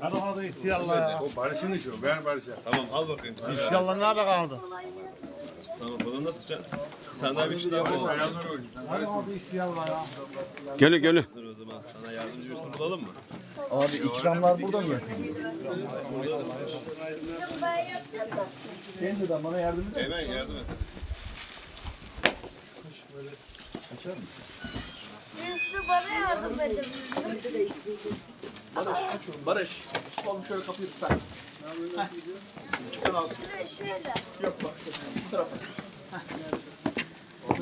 Hadi hadi ihtiyarla ya. O Barış'ın işi o. Ver Barış'a. Tamam al bakayım. İhtiyarla nerede kaldı? Tamam bunu nasıl tutacaksın? Bir tane daha bir şey daha bulalım. Hadi hadi ihtiyarla ya. Gölü gölü. Dur o zaman sana yardımcı birisini bulalım mı? Abi ikramlar burada mı? Kendi de bana yardım et. Hemen yardım et. Birisi bana yardım edin. Barış. Oğlum şöyle kapıyı tutar. Şöyle şöyle.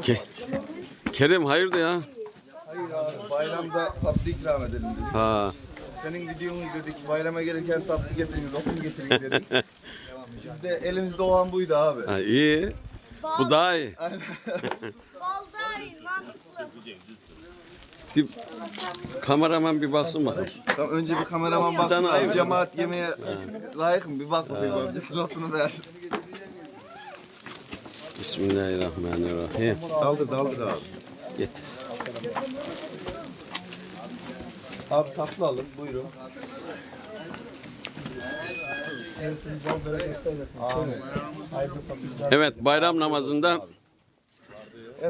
Ke Kerim hayırdır ya? Hayır abi bayramda tatlı ikram edelim dedik. Ha. Senin videonu izledik. Bayrama gelirken tatlı getirin, lokum getirin dedik. Biz de elimizde olan buydu abi. ha iyi. Bu daha iyi. Bal mantıklı. Bir kameraman bir baksın bakalım. Tamam, önce bir kameraman baksın. abi. cemaat yemeğe layık mı? Bir bak bakayım. Notunu ver. Bismillahirrahmanirrahim. Daldır daldır abi. Git. Abi tatlı alın buyurun. Evet bayram namazında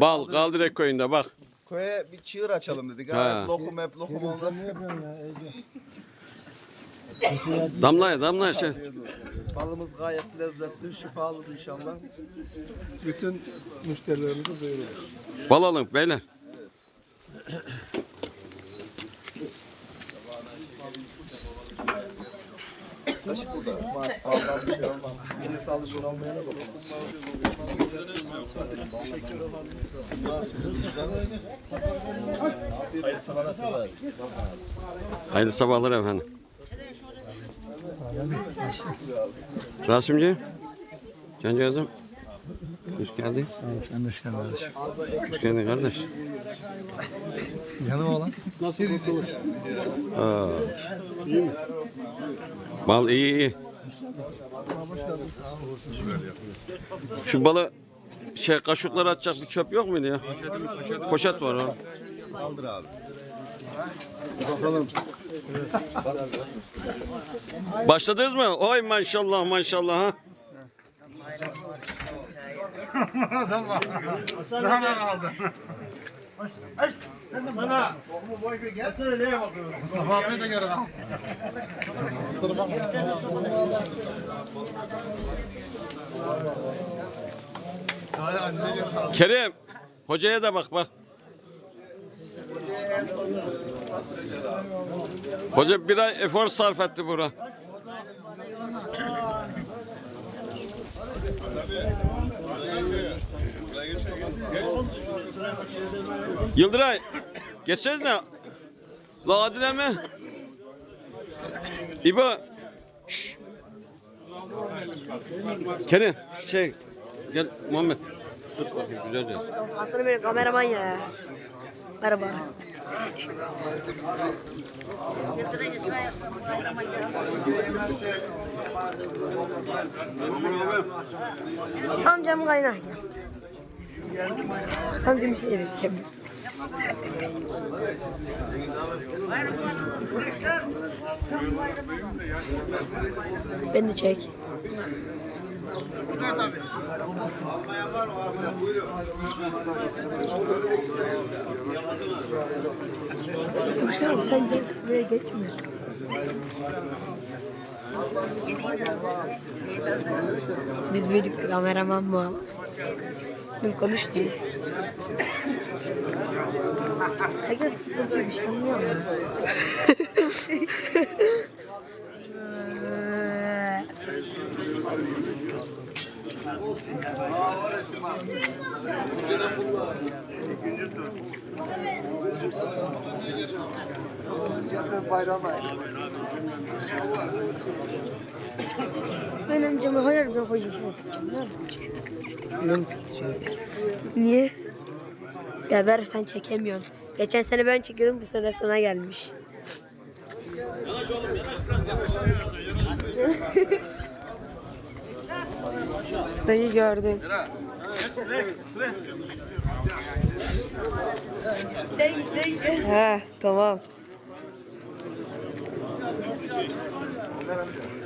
Bal Kaldırek köyünde bak. Köye bir çığır açalım dedik. Ha. Ha. Lokum hep lokum olmaz. Damlaya damlaya şey. Balımız gayet lezzetli, şifalı inşallah. Bütün müşterilerimize duyurulur. Bal alın beyler. Kaşık burada. Baldan bir şey olmaz. Yine sağlıcın olmayana bakalım. Hayırlı sabahlar efendim. Rasimci. Cancağızım. Hoş geldin. Sen de hoş geldin kardeşim. Hoş geldin kardeş. Yanıma olan. Aa. Bal iyi iyi. Şu balı şey kaşıkları atacak bir çöp yok muydu ya? Poşet var orada. Kaldır abi. Başladınız mı? Oy maşallah maşallah ha. Daha ne kaldı? Mustafa abi de geri kaldı. Kusura bakma. Ay anne geri kaldı. Kerim hocaya da bak bak. Hoca bir ay efor sarf etti bura. Yıldıray geçeceğiz ne? La Adile mi? İbo. Şşş. Kerim şey gel Muhammed. Tut bakayım güzelce. Aslında benim kameraman ya. Merhaba. Amcam kaynak ya. Bir şey dedi. Kemal. Ben de çek. Kuşlarım sen geç, buraya geçme. Biz büyüdük kameraman mı al? Dün konuştuk. Herkes sızı bir şey anlıyor mu? Ben amcama hayır ben koyacağım. Yön tutuşuyor. Niye? Ya ver sen çekemiyorsun. Geçen sene ben çekiyordum bu sene sana gelmiş. Dayı gördüm. He tamam. Çekeyim lan rakam var mı üzerinde?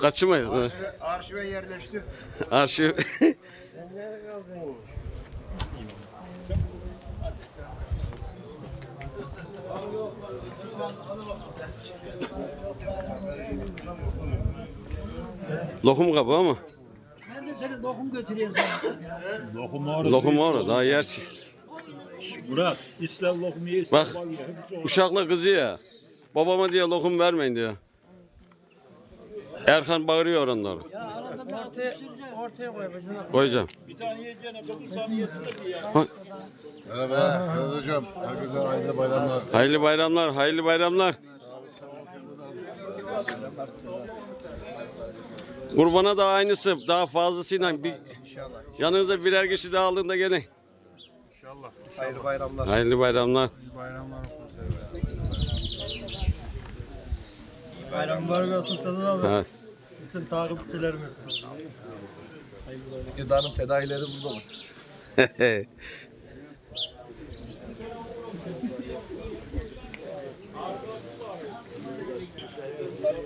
Kaçırmayız. ha. Arşive yerleşti. Arşiv. Lokum kabı ama. Ben de seni lokum götüreyim. Lokum orada. Lokum orada daha yersiz. Murat ister lokum ye Bak. ister. Uşakla kızı ya. Babama diye lokum vermeyin diyor. Erkan bağırıyor onları. Ortaya, ortaya koy. Koyacağım. Bir tane yiyeceğine dokuz tane yesin de bir ya. Merhaba Sedat Hocam. Herkese hayırlı bayramlar. Hayırlı bayramlar, hayırlı bayramlar. Kurbana da aynısı, daha fazlasıyla bir yanınıza birer kişi daha aldığında gelin. Hayırlı bayramlar. Hayırlı bayramlar. Bayramlar olsun Sedat abi. Evet. Bütün takipçilerimiz. Gıdanın fedaileri burada mı?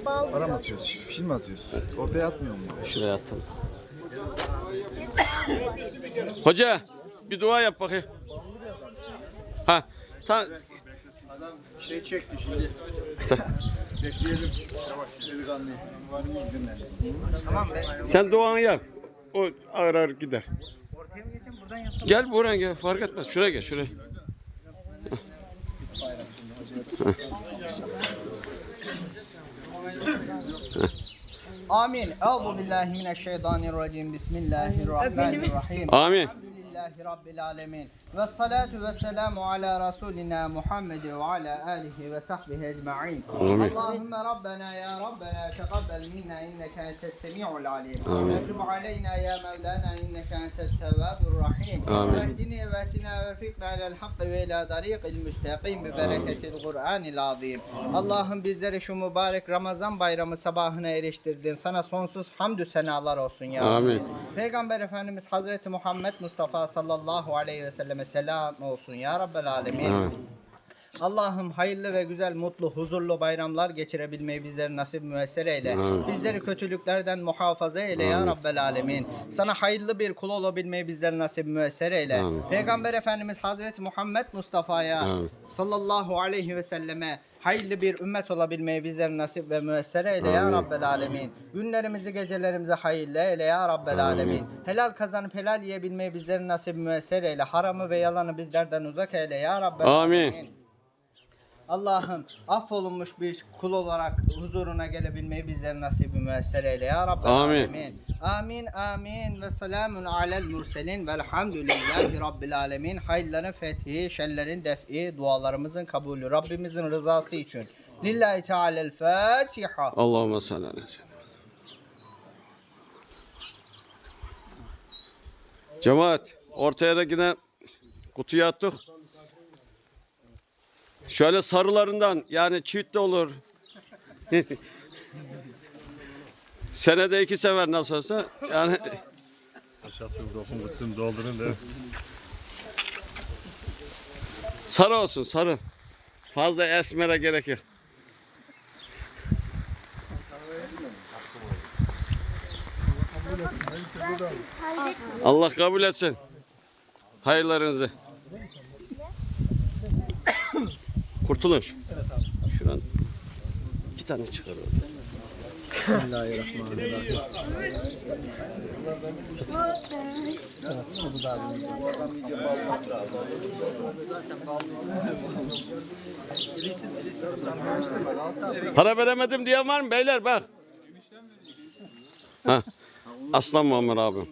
Para mı atıyoruz? Şişin mi atıyoruz? Ortaya atmıyor mu? Şuraya atalım. Hoca bir dua yap bakayım. Ha. Ta, Şey çekti şimdi. Bekleyelim. Sen duanı yap. O ağır ağır gider. Gel buraya gel fark etmez. Şuraya gel şuraya. Amin. Euzu billahi mineşşeytanirracim. Bismillahirrahmanirrahim. Amin. Elhamdülillahi rabbil alamin. Ve salatu ve selamu ala rasulina Muhammed ve ala alihi ve sahbihi ecmaîn. Amin. Allahümme Rabbena ya Rabbena teqabbel minna inneke entes semi'ul alim. Ve tub aleyna ya Mevlana inneke entes tevvabur rahim. Amin. Ve ehdini ve etina ve fikna ilel hakkı ve ila tariqil müstakim bi bereketil Kur'anil azim. Allah'ım bizleri şu mübarek Ramazan bayramı sabahına eriştirdin. Sana sonsuz hamdü senalar olsun ya Rabbi. Amin. Peygamber Efendimiz Hazreti Muhammed Mustafa sallallahu aleyhi ve selleme selam olsun ya Rabbel alemin. Amin. Allah'ım hayırlı ve güzel, mutlu, huzurlu bayramlar geçirebilmeyi bizlere nasip müessir eyle. Amin. Bizleri kötülüklerden muhafaza eyle ya Rabbel alemin. Sana hayırlı bir kul olabilmeyi bizlere nasip müessir eyle. Amin. Peygamber Efendimiz Hazreti Muhammed Mustafa'ya Amin. sallallahu aleyhi ve selleme hayırlı bir ümmet olabilmeyi bizlere nasip ve müessir eyle ya Amin. Rabbel alemin. Günlerimizi gecelerimizi hayırlı eyle ya Rabbel Amin. alemin. Helal kazanıp helal yiyebilmeyi bizlere nasip müessir eyle. Haramı ve yalanı bizlerden uzak eyle ya Rabbel Amin. alemin. Allah'ım affolunmuş bir kul olarak huzuruna gelebilmeyi bizlere nasip müessir eyle ya Rabbel Amin. alemin. Amin amin ve selamun alel murselin velhamdülillahi Rabbil alemin. Hayırların fethi, şerlerin defi, dualarımızın kabulü, Rabbimizin rızası için. Lillahi Teala'l Fatiha. Allahümme salli aleyhi. Cemaat ortaya da yine kutuya attık. Şöyle sarılarından yani çift de olur. Senede iki sefer nasıl olsa yani sarı olsun sarı. Fazla esmere gerek yok. Allah kabul etsin. Hayırlarınızı. Kurtulun. Şuradan iki tane çıkar orada. Para veremedim diyen var mı beyler bak. Ha. Aslan Muammer abim.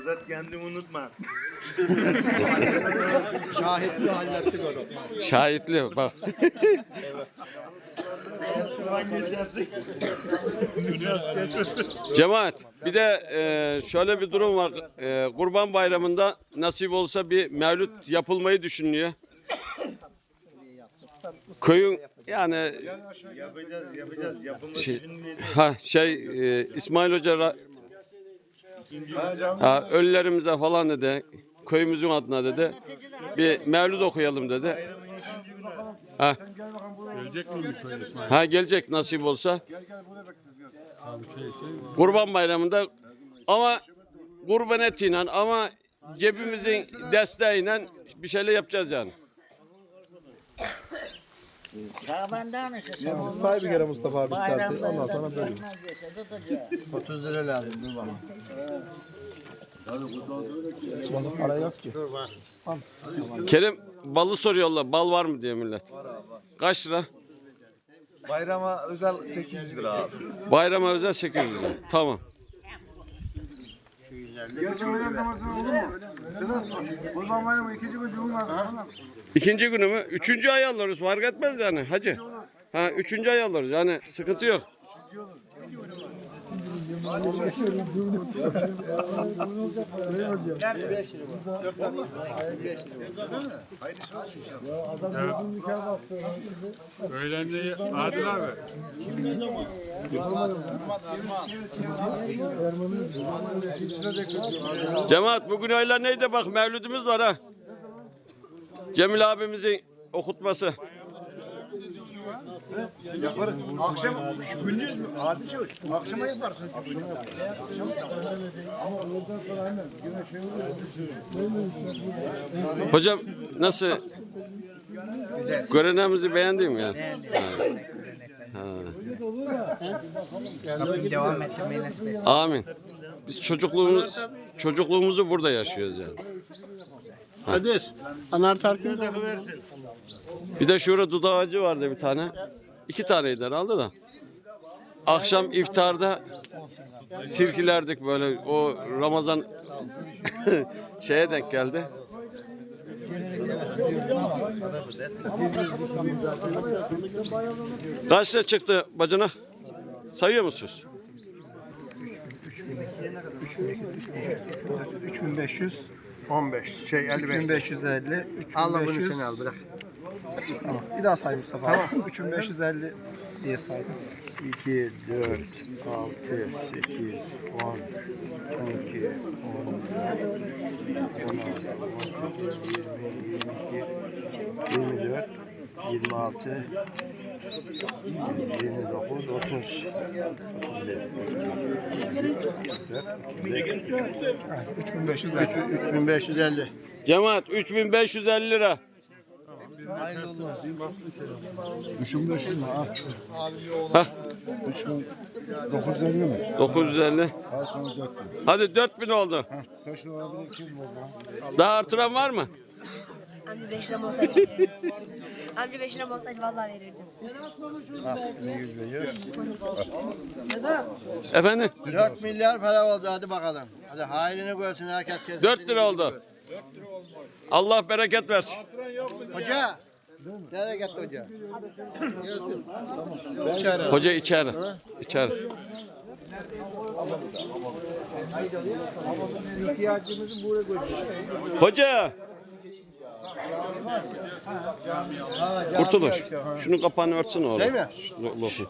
Sedat kendini unutma. Şahitli hallettik onu. Şahitli bak. Cemaat bir de e, şöyle bir durum var. E, Kurban Bayramı'nda nasip olsa bir mevlüt yapılmayı düşünülüyor. Köyün yani Yapacağız yapacağız. Şey, ha şey e, İsmail Hoca ha, ölülerimize falan dedi köyümüzün adına dedi bir mevlüt okuyalım dedi. Ha. gelecek mi bir köy İsmail? Ha gelecek nasip olsa. Kurban Bayramı'nda ama kurban etiyle ama cebimizin desteğiyle bir şeyler yapacağız yani. Şaban'dan işte. Say bir kere Mustafa abi istersen. Ondan sonra böyle. 30 lira lazım dur bakalım. Bozuk para yok ki. Kerim balı soruyorlar. Bal var mı diye millet. Kaç lira? Bayrama özel 800 lira abi. Bayrama özel 800 lira. Tamam. Gerçi öğlen namazı olur mu? Sedat, Kurban Bayramı ikinci gün düğün var. İkinci günü mü? Üçüncü ay alırız. Fark etmez yani hacı. Ha, üçüncü ay alırız. Yani sıkıntı yok. Öğlende Adil abi. Cemaat bugün aylar neydi bak mevlüdümüz var ha. Cemil abimizin okutması. Yaparız. Akşam, gündüz mü? Hadi çavuş. Akşama yaparsın. Hocam nasıl? Görenemizi beğendin mi yani? Rabbim devam ettirmeyi nasip etsin. Amin. Biz çocukluğumuz çocukluğumuzu burada yaşıyoruz yani. Kadir, anahtar kim Bir de şurada dudağı ağacı vardı bir tane. İki taneydi herhalde da. Akşam iftarda sirkilerdik böyle. O Ramazan şeye denk geldi. Kaçta çıktı bacana? Sayıyor musunuz? 15, şey 55. 3550. Allah bunu sen al bırak. Tamam. Bir daha say Mustafa abi. 3550 diye say. 2, 4, 6, 8, 10, 12, 14, 26, 29, 30. 3550. 3550. Cemaat 3550 lira. 3500 mü? Ha. Hah. 950 mi? 950. Daha sonra 4000. Hadi 4000 oldu. Saçlı olabilir 200 bozma. Daha artıran var mı? Amca 5 lira olsaydı verirdim. Amca 5 lira olsaydı vallahi verirdim. Efendim? 4 milyar para oldu hadi bakalım. Hadi hayrını görsün herkes kesin. 4 lira oldu. Allah bereket versin. Hoca. Nereye gitti hoca? Hoca içeri. İçeri. Hoca. Kurtuluş. Şunun kapağını örtsün oğlum. Değil mi? Lo- lofu.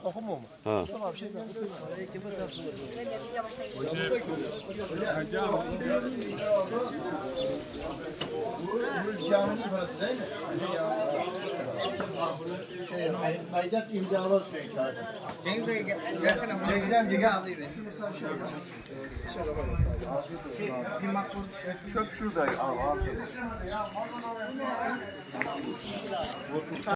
Ha. Aidat imzalı sürekli. Cengiz Bey gel- gelsene buraya gidelim bir alayım. Çöp şurada.